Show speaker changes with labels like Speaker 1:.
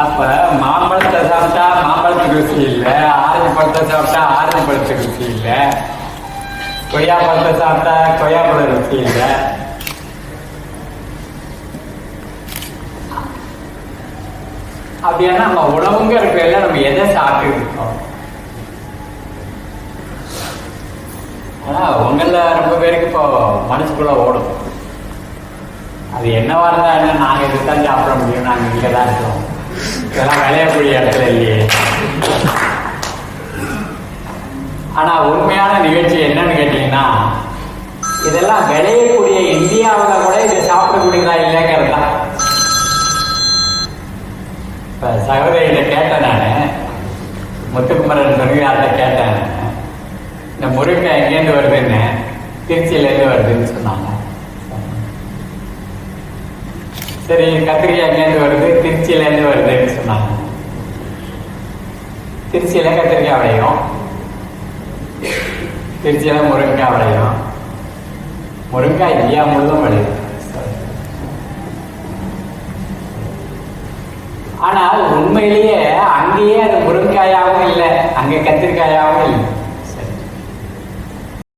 Speaker 1: அப்ப மாம்பழத்தை சாப்பிட்டா மாம்பழத்துக்கு ருசி இல்லை ஆரஞ்சு பழத்தை சாப்பிட்டா ஆரஞ்சு பழத்துக்கு ருசி இல்லை. கொய்யா பழத்தை சாப்பிட்டா கொய்யா பழம் ருசி இல்லை. அப்படின்னா நம்ம உணவுங்க இருக்கிறதுல நம்ம எதை சாப்பிட்டு இருக்கோம் ஆனா உங்கள ரொம்ப பேருக்கு இப்போ மனசுக்குள்ள ஓடும். அது என்னவா இருந்தா என்ன நாங்க இதுதான் சாப்பிட முடியும் நாங்க இங்கே தான் இருக்கோம். இதெல்லாம் விளையக்கூடிய இடத்துல இல்லையே ஆனா உண்மையான நிகழ்ச்சி என்னன்னு கேட்டீங்கன்னா இதெல்லாம் விளையக்கூடிய இந்தியாவில் கூட இதை சாப்பிடக்கூடியதா இல்லைங்கிறது தான். இப்ப சகோதரிகிட்ட கேட்டேன் நான். முத்துக்குமரன் துணியார்ட்ட கேட்டேன். இந்த முருங்கை எங்கேருந்து வருதுன்னு? திருச்சியிலேருந்து வருதுன்னு சொன்னாங்க. சரி கத்திரிக்காய் எங்கேருந்து திருச்சியிலேருந்து வருதுன்னு சொன்னாங்க திருச்சியில கத்திரிக்காய் விளையும் திருச்சியில முருங்கைக்காய் விளையும் முருங்கைக்காய் இல்லையா முழுதும் விளையும் ஆனா உண்மையிலேயே அங்கேயே அது முருங்காயாவும் இல்லை அங்க கத்திரிக்காயாவும் இல்லை